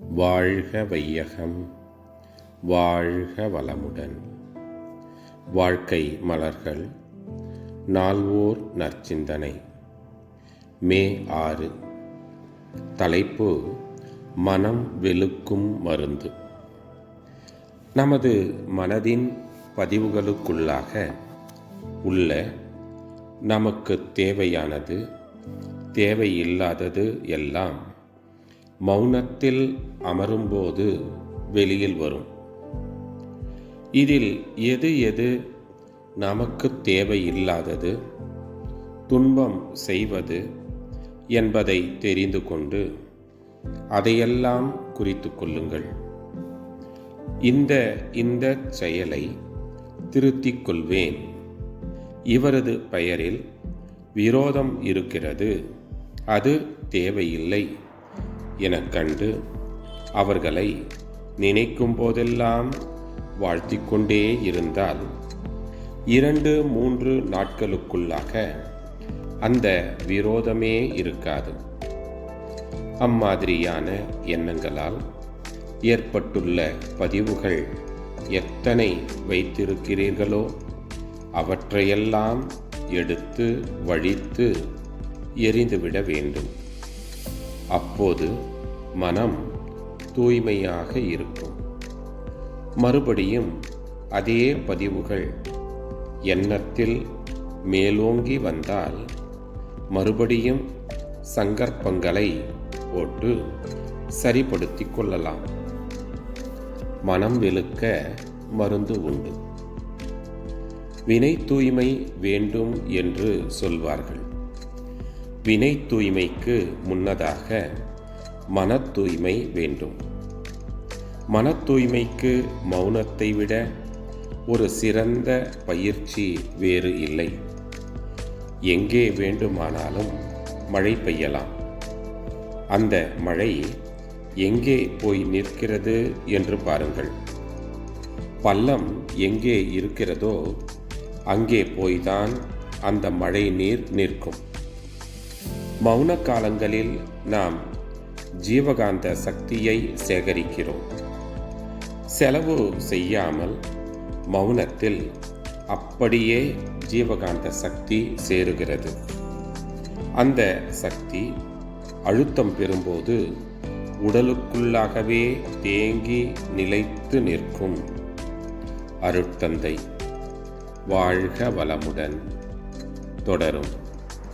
வாழ்க வையகம் வாழ்க வளமுடன். வாழ்க்கை மலர்கள் நால்வோர் நற்சிந்தனை. மே ஆறு. தலைப்பு மனம் வெளுக்கும் மருந்து. நமது மனதின் பதிவுகளுக்குள்ளாக உள்ள நமக்கு தேவையானது தேவையில்லாதது எல்லாம் மௌனத்தில் அமரும்போது வெளியில் வரும். இதில் எது எது நமக்கு தேவையில்லாதது துன்பம் செய்வது என்பதை தெரிந்து கொண்டு அதையெல்லாம் குறித்து கொள்ளுங்கள். இந்த இந்த செயலை திருத்திக் கொள்வேன். இவரது பெயரில் விரோதம் இருக்கிறது அது தேவையில்லை. எனக் கண்டு அவர்களை நினைக்கும் போதெல்லாம் வாழ்த்திக் கொண்டே இருந்தால் இரண்டு மூன்று நாட்களுக்குள்ளாக அந்த விரோதமே இருக்காது. அம்மாதிரியான எண்ணங்களால் ஏற்பட்டுள்ள பதிவுகள் எத்தனை வைத்திருக்கிறீர்களோ அவற்றையெல்லாம் எடுத்து வழித்து எரிந்துவிட வேண்டும். அப்போது மனம் தூய்மையாக இருக்கும். மறுபடியும் அதே பதிவுகள் எண்ணத்தில் மேலோங்கி வந்தால் மறுபடியும் சங்கற்பங்களை போட்டு சரிப்படுத்திக் கொள்ளலாம். மனம் வெளுக்க மருந்து உண்டு. வினை தூய்மை வேண்டும் என்று சொல்வார்கள். வினை தூய்மைக்கு முன்னதாக மன தூய்மை வேண்டும். மன தூய்மைக்கு மௌனத்தை விட ஒரு சிறந்த பயிற்சி வேறு இல்லை. எங்கே வேண்டுமானாலும் மழை பெய்யலாம். அந்த மழை எங்கே போய் நிற்கிறது என்று பாருங்கள். பள்ளம் எங்கே இருக்கிறதோ அங்கே போய்தான் அந்த மழை நீர் நிற்கும். மௌன காலங்களில் நாம் ஜீவகாந்த சக்தியை சேகரிக்கிறோம். செலவு செய்யாமல் மௌனத்தில் அப்படியே ஜீவகாந்த சக்தி சேருகிறது. அந்த சக்தி அழுத்தம் பெறும்போது உடலுக்குள்ளாகவே தேங்கி நிலைத்து நிற்கும். அருட்தந்தை வாழ்க வளமுடன். தொடரும்.